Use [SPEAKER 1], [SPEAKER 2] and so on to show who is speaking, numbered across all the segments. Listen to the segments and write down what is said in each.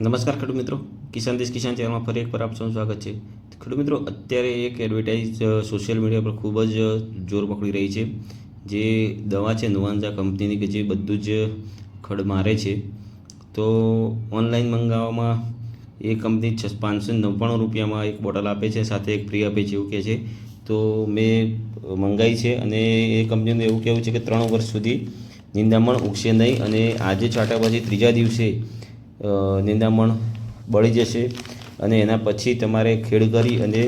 [SPEAKER 1] નમસ્કાર ખેડૂત મિત્રો. કિસાન દેશ કિસાન ચેનલમાં ફરી એકવાર આપ સૌનું સ્વાગત છે. ખેડૂત મિત્રો, અત્યારે એક એડવર્ટાઇઝ સોશિયલ મીડિયા પર ખૂબ જ જોર પકડી રહી છે. જે દવા છે નુવાન્ઝા કંપનીની કે જે બધું જ ખડ મારે છે. તો ઓનલાઈન મંગાવવામાં એ કંપની છ, પાંચસો નવ્વાણું રૂપિયામાં એક બોટલ આપે છે, સાથે એક ફ્રી આપે છે, એવું કહે છે. તો મેં મંગાવી છે અને એ કંપનીનું એવું કહેવું છે કે ત્રણ વર્ષ સુધી નિંદામણ ઉગશે નહીં અને આજે છાંટા પછી ત્રીજા દિવસે નિંદામણ બળી જશે અને એના પછી તમારે ખેડ કરી અને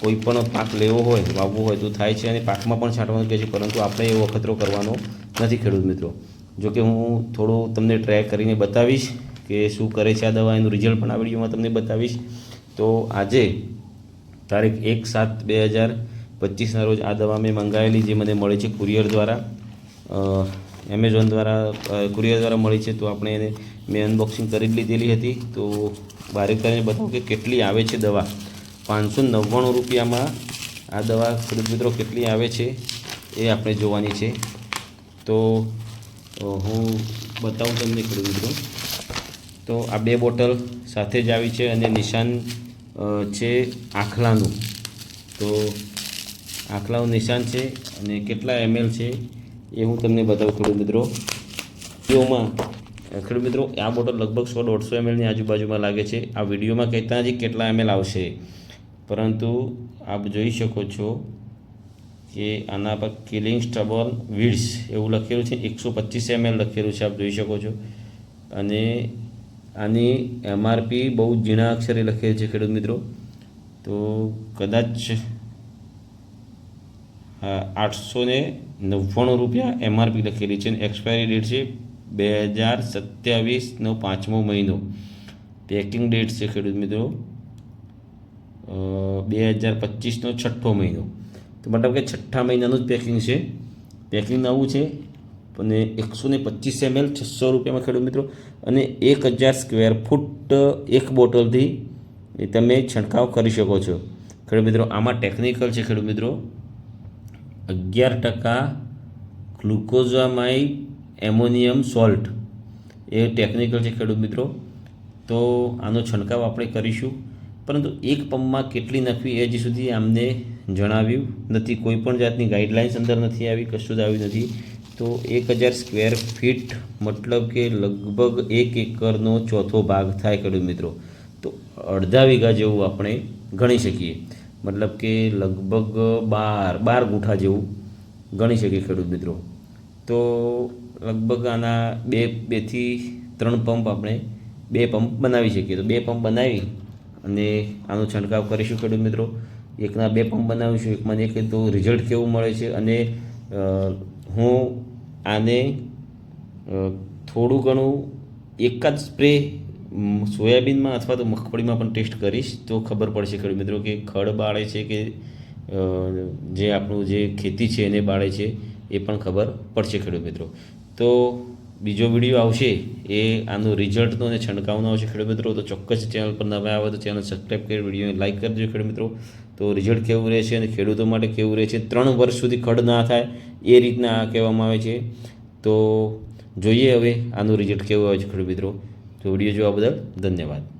[SPEAKER 1] કોઈ પણ પાક લેવો હોય, વાવવો હોય તો થાય છે અને પાકમાં પણ છાંટવાનું કહે છે, પરંતુ આપણે એવો અખતરો કરવાનો નથી ખેડૂત મિત્રો. જો કે હું થોડું તમને ટ્રાય કરીને બતાવીશ કે શું કરે છે આ દવા, એનું રિઝલ્ટ પણ આ વિડીયોમાં તમને બતાવીશ. તો આજે તારીખ એક સાત બે હજાર પચીસના રોજ આ દવા મેં મંગાવેલી, જે મને મળે છે કુરિયર દ્વારા. એમેઝોન દ્વારા કુરિયર દ્વારા મળી છે, તો આપણે એને મેં અનબોક્સિંગ કરી લીધેલી હતી. તો બારીક કરીને બતાવું કે કેટલી આવે છે દવા? પાંચસો નવ્વાણું રૂપિયામાં આ દવા, ખેડૂત મિત્રો, કેટલી આવે છે એ આપણે જોવાની છે. તો હું બતાવું તમને ખેડૂત મિત્રો. તો આ બે બોટલ સાથે જ આવી છે અને નિશાન છે આખલાનું. તો આખલાનું નિશાન છે અને કેટલા એમએલ છે એ હું તમને બતાવું ખેડૂત મિત્રો. વિડીયોમાં ખેડૂત મિત્રો, આ બોટલ લગભગ સો દોઢસો એમએલની આજુબાજુમાં લાગે છે. આ વિડીયોમાં કહેતા નથી કેટલા એમએલ આવશે. પરંતુ આપ જોઈ શકો છો કે આના પર કિલિંગ સ્ટબલ વીડ્સ એવું લખેલું છે. એકસો પચીસ એમએલ લખેલું છે, આપ જોઈ શકો છો. અને આની એમઆરપી બહુ ઝીણા અક્ષરે લખેલી છે ખેડૂત મિત્રો. તો કદાચ આઠસો ને નવ્વાણું રૂપિયા એમઆરપી લખેલી છે અને એક્સપાયરી ડેટ છે બે હજાર સત્યાવીસનો પાંચમો મહિનો. પેકિંગ ડેટ છે ખેડૂત મિત્રો બે હજાર પચીસનો છઠ્ઠો મહિનો. તો મતલબ કે છઠ્ઠા મહિનાનું જ પેકિંગ છે. પેકિંગ નવું છે અને એકસો ને પચીસ એમએલ છસો રૂપિયામાં ખેડૂત મિત્રો અને એક હજાર સ્ક્વેર ફૂટ એક બોટલથી તમે છંટકાવ કરી શકો છો. ખેડૂત મિત્રો, આમાં ટેકનિકલ છે ખેડૂત મિત્રો. અગિયાર ટકા ગ્લુકોઝામાઇડ એમોનિયમ સોલ્ટ. એ ટેકનિકલ છે ખેડૂત મિત્રો. તો આનો છંટકાવ આપણે કરીશું. પરંતુ એક પંપમાં કેટલી નાખવી એ હજી સુધી આમને જણાવ્યું નથી. કોઈ પણ જાતની ગાઈડલાઇન્સ અંદર નથી આવી, કશું જ આવ્યું નથી. તો એક હજાર સ્ક્વેર ફીટ મતલબ કે લગભગ એક એકરનો ચોથો ભાગ થાય ખેડૂત મિત્રો. તો અડધા વીઘા જેવું આપણે ગણી શકીએ. મતલબ કે લગભગ બાર બાર ગુઠા જેવું ગણી શકીએ ખેડૂત મિત્રો. તો લગભગ આના બે બેથી ત્રણ પંપ આપણે બે પંપ બનાવી શકીએ. તો બે પંપ બનાવી અને આનો છંટકાવ કરીશું ખેડૂત મિત્રો. એકના બે પંપ બનાવીશું એકમાં એક તો રિઝલ્ટ કેવું મળે છે અને હું આને થોડું ઘણું એકાદ સ્પ્રે મ, સોયાબીનમાં અથવા તો મગફળીમાં પણ ટેસ્ટ કરીશ તો ખબર પડશે ખેડૂત મિત્રો કે ખડ બાળે છે કે જે આપણું જે ખેતી છે એને બાળે છે એ પણ ખબર પડશે ખેડૂત મિત્રો. તો બીજો વીડિયો આવશે એ આનું રિઝલ્ટનો અને છંટકાવનો આવશે ખેડૂત મિત્રો. તો ચોક્કસ ચેનલ પર નવા આવે તો ચેનલ સબસ્ક્રાઈબ કરી વિડીયોને લાઇક કરજો ખેડૂત મિત્રો. તો રિઝલ્ટ કેવું રહે છે અને ખેડૂતો માટે કેવું રહે છે ત્રણ વર્ષ સુધી ખડ ના થાય એ રીતના કહેવામાં આવે છે. તો જોઈએ હવે આનું રિઝલ્ટ કેવું આવે છે ખેડૂત મિત્રો. તો વીડિયો જોવા બદલ ધન્યવાદ.